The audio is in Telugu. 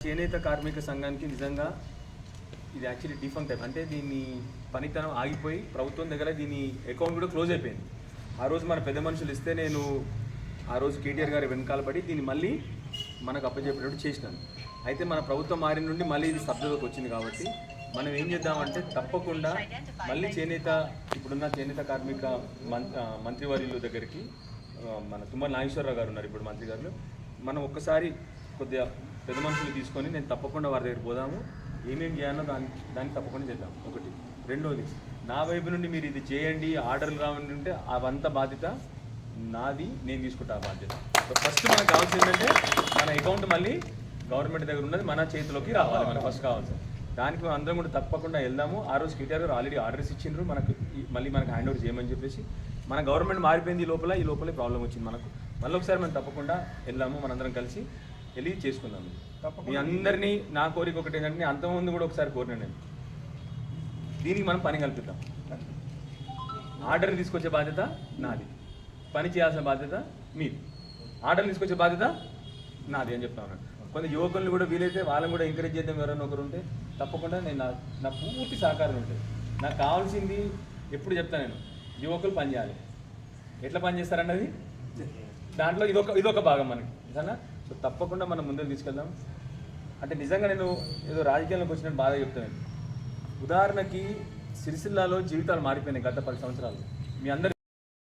చేనేత కార్మిక సంఘానికి నిజంగా ఇది యాక్చువల్లీ డిఫంక్ట్ టైప్ అంటే దీన్ని పనితనం ఆగిపోయి ప్రభుత్వం దగ్గర దీని అకౌంట్ కూడా క్లోజ్ అయిపోయింది. ఆ రోజు మన పెద్ద మనుషులు ఇస్తే నేను ఆ రోజు కేటీఆర్ గారి వెనకాల పడి దీన్ని మళ్ళీ మనకు అప్పచెప్పినట్టు చేసినాను. అయితే మన ప్రభుత్వం మారిన నుండి మళ్ళీ ఇది సబ్జెక్ట్కి వచ్చింది కాబట్టి మనం ఏం చేద్దామంటే తప్పకుండా మళ్ళీ చేనేత ఇప్పుడున్న చేనేత కార్మిక మం- మంత్రివర్యుల దగ్గరికి మన తుమ్మల నాగేశ్వరరావు గారు ఉన్నారు ఇప్పుడు మంత్రి గారు. మనం ఒక్కసారి కొద్దిగా పెద్ద మనుషులు తీసుకొని నేను తప్పకుండా వారి దగ్గర పోదాము. ఏమేం చేయాలో దాని దాన్ని తప్పకుండా చేద్దాం. ఒకటి. రెండోది నా వైపు నుండి మీరు ఇది చేయండి ఆర్డర్లు రావండి ఉంటే అవంత బాధ్యత నాది నేను తీసుకుంటా ఆ బాధ్యత. ఫస్ట్ మనకు కావాల్సింది ఏంటంటే మన అకౌంట్ మళ్ళీ గవర్నమెంట్ దగ్గర ఉన్నది మన చేతిలోకి రావాలి మనకు ఫస్ట్ కావాల్సింది. దానికి మనం అందరం కూడా తప్పకుండా వెళ్దాము. ఆ రోజు కేటీఆర్ గారు ఆల్రెడీ ఆర్డర్స్ ఇచ్చిండ్రు మనకు మళ్ళీ మనకు హ్యాండ్ ఓవర్ చేయమని చెప్పేసి. మన గవర్నమెంట్ మారిపోయింది ఈ లోపల ఈ లోపలే ప్రాబ్లం వచ్చింది మనకు. మళ్ళీ ఒకసారి మనం తప్పకుండా వెళ్దాము మనందరం కలిసి వెళ్ళి చేసుకుందాము. మీ అందరినీ నా కోరిక ఒకటి ఏంటంటే అంత అంతకుముందు కూడా ఒకసారి కోరినా నేను. దీనికి మనం పని కల్పిద్దాం. ఆర్డర్ తీసుకొచ్చే బాధ్యత నాది. పని చేయాల్సిన బాధ్యత మీది. ఆర్డర్ తీసుకొచ్చే బాధ్యత నాది అని చెప్తా ఉన్నాను. కొంత యువకులను కూడా వీలైతే వాళ్ళని కూడా ఎంకరేజ్ చేద్దాం ఎవరైనా ఒకరు ఉంటే తప్పకుండా నేను నా నా పూర్తి సహకారం ఉంటుంది. నాకు కావాల్సింది ఎప్పుడు చెప్తాను నేను. యువకులు పని చేయాలి. ఎట్లా పని చేస్తారన్నది? దాంట్లో ఇదొక ఇదొక భాగం మనకి. నిజంగా సో తప్పకుండా మనం ముందుకు తీసుకెళ్దాం. అంటే నిజంగా నేను ఏదో రాజకీయాలకు వచ్చినట్టు బాధ చెప్తాను. ఉదాహరణకి సిరిసిల్లాలో జీవితాలు మారిపోయినాయి గత పది సంవత్సరాలు. మీ అందరి